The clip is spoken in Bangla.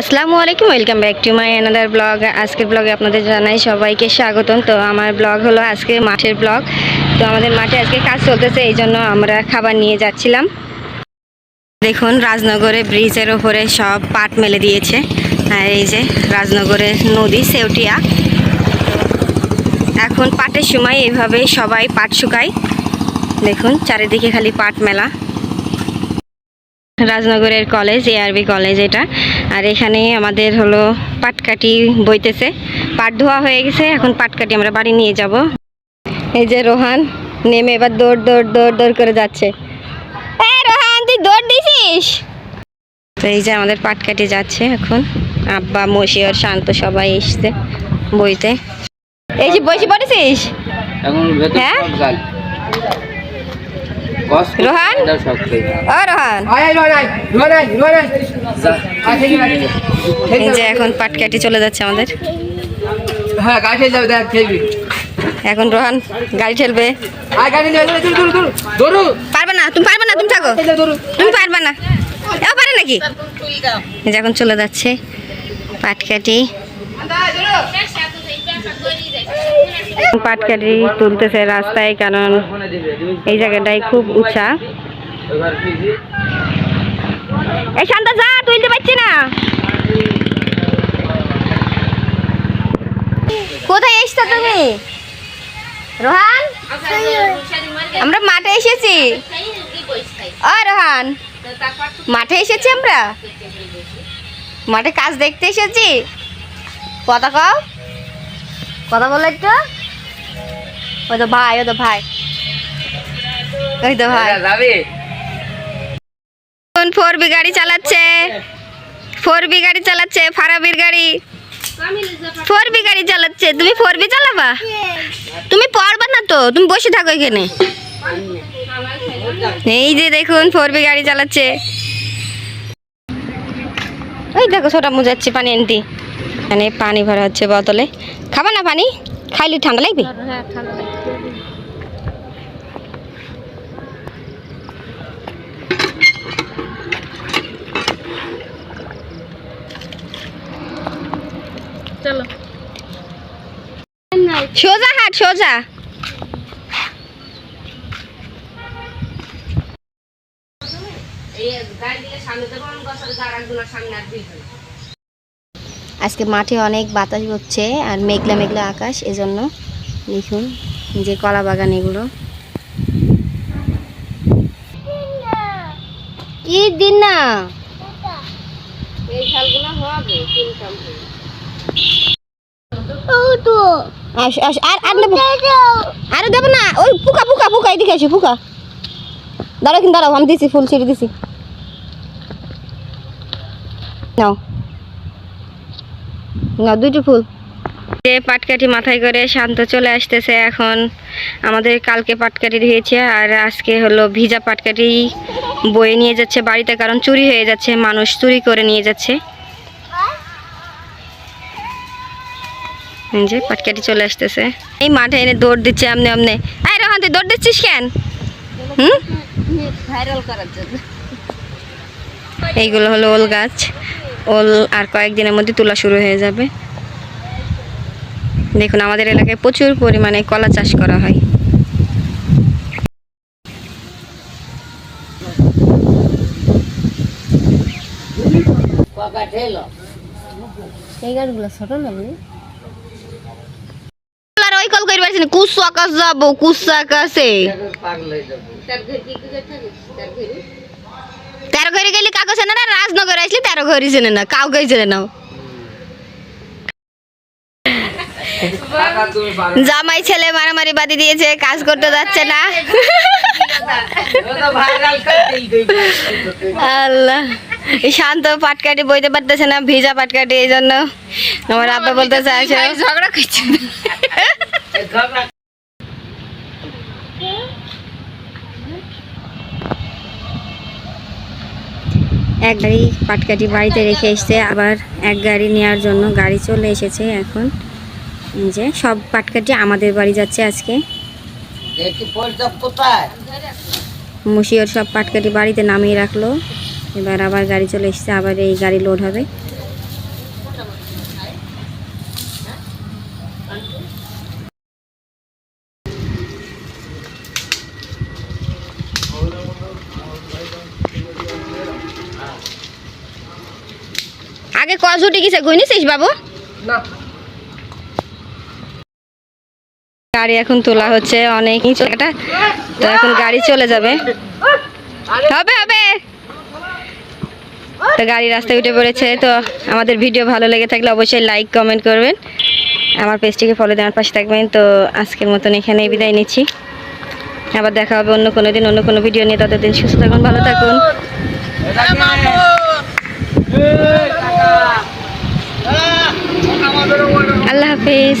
আসসালামু আলাইকুম, welcome back to my another blog আজকের ব্লগে আপনাদের জানাই সবাইকে স্বাগতম। তো আমার ব্লগ হলো আজকে মাঠের ব্লগ তো আমাদের মাঠে আজকে কাজ চলতেছে, এই জন্য আমরা খাবার নিয়ে যাচ্ছিলাম। দেখুন, রাজনগরে ব্রিজের ওপরে সব পাট মেলে দিয়েছে। আর এই যে রাজনগরের নদী, সেউটিয়া। এখন পাটের সময় এইভাবে সবাই পাট শুকায়। দেখুন, চারিদিকে খালি পাট মেলা। রাজনগরের কলেজ এআরবি কলেজ এটা। আর এখানে আমাদের হলো পাটকাটি বইতেছে। পাট ধোয়া হয়ে গেছে এখন পাটকাটি আমরা বাড়ি নিয়ে যাব। এই যে রোহান নেমে এবার দৌড় দৌড় দৌড় দৌড় করে যাচ্ছে। রোহান তুই দৌড় দিছিস? তো এই যে আমাদের পাটকাটি যাচ্ছে এখন। আব্বা মশিয়র শান্ত সবাই এসছে বইতে। এই যে বসে পড়েছিস? হ্যাঁ? রোহান? ও রোহান। এই যে এখন পাটকাটি চলে যাচ্ছে আমাদের। হ্যাঁ এখন রোহান গাড়ি ঠেলবে পারবে না তুমি পারবে না তুমি থাকো। তুমি পারবে না। এও পারে নাকি? এখন চলে যাচ্ছে পাটকাটি পাটকাটি তুলতেছে রাস্তায়, কারণ এই জায়গাটাই খুব উঁচা? এই শান্ত, যা, তুলতে পারছি না। কোথায় এসছো তুমি? রোহান? আমরা মাঠে এসেছি। ও রোহান। মাঠে এসেছি আমরা? মাঠে কাজ দেখতে এসেছি? কও। কথা বলো একটু। ওই তো ভাই ও তো ভাই। ওই তো ভাই। যাবে? ফোর বি গাড়ি চালাচ্ছে? ফোর বি গাড়ি চালাচ্ছে ফারাবির গাড়ি। ফোর বি গাড়ি চালাচ্ছে তুমি ফোর বি চালাবা? তুমি পারবা না তো তুমি বসে থাকো এখানে। এই যে দেখুন ফোর বি গাড়ি চালাচ্ছে। ওই দেখো ছোটা মুজাচ্ছে পানি আনতি। মানে পানি ভরা হচ্ছে বোতলে। খাবা না পানি? খাইলে ঠান্ডা লাগবে? সোজা হাট সোজা। আজকে মাঠে অনেক বাতাস হচ্ছে আর মেঘলা মেঘলা আকাশ এজন্য দেখুন যে কলা বাগান এগুলো। কি দিন না আরে দেবো না ওই পুকা পুকা পুকা এদিকে আসি পুকা দাঁড়াও কিন্তু দাঁড়াও আমি দিছি ফুল ছিঁড়ে দিছি। নাও। নাও দুইটি ফুল। যে পাটকাঠি মাথায় করে শান্ত চলে আসতেছে এখন। আমাদের কালকে পাটকাঠি দিয়েছে আর আজকে হলো ভিজা পাটকাঠি বয়ে নিয়ে যাচ্ছে বাড়িতে কারণ চুরি হয়ে যাচ্ছে মানুষ চুরি করে নিয়ে যাচ্ছে। যে পাটকাটি চলে আসতেছে। এই মাঠে এনে দৌড় দিচ্ছে আমনে আমনে। আয় রোহান তুই দৌড় দিচ্ছিস কেন? হুম? ভাইরাল করার জন্য। এইগুলো হলো ওল গাছ। ওল আর কয়েকদিনের মধ্যে তোলা শুরু হয়ে যাবে। দেখুন আমাদের এলাকায় প্রচুর পরিমাণে কলা চাষ করা হয়। এই গাড়িগুলো ছোট না বুঝলি? আর ওই কল করি পারছি না কুসু আকাশ যাব কুসু আকাশে পাগল হয়ে যাবে তেরো চেনে না রাজনগর আসলে তেরো ঘরে চেনে না কাউকে চেনে পাবে জামাই ছেলে মারামারি বাদি দিয়েছে কাজ করতে যাচ্ছে না। আল্লাহ শান্ত পাটকাটি বইতে পারতেছে না ভিজা পাটকাটি এই জন্য। আমার আব্বা বলতে চাইছে ঝগড়া করছে। এক গাড়ি পাটকাটি বাড়িতে রেখে এসছে আবার এক গাড়ি নেওয়ার জন্য গাড়ি চলে এসেছে এখন। যে সব পাটকাটি আমাদের বাড়ি যাচ্ছে আজকে। মুশিওর সব পাটকাটি বাড়িতে নামিয়ে রাখল। এবার আবার গাড়ি চলে এসছে আবার এই গাড়ি লোড হবে। আগে ক ছুটি গেছে গুনিছিস বাবু? গাড়ি এখন তোলা হচ্ছে অনেক। একটা তো এখন গাড়ি চলে যাবে। হবে হবে। তো গাড়ি রাস্তায় উঠে পড়েছে তো আমাদের ভিডিও ভালো লেগে থাকলে অবশ্যই লাইক কমেন্ট করবেন। আমার পেজটিকে ফলো দেওয়ার পাশে থাকবেন। তো আজকের মতন এখানে বিদায় নিচ্ছি। আবার দেখা হবে অন্য কোনো দিন অন্য কোনো ভিডিও নিয়ে। ততদিন সুস্থ থাকুন ভালো থাকুন। আল্লাহ হাফিজ।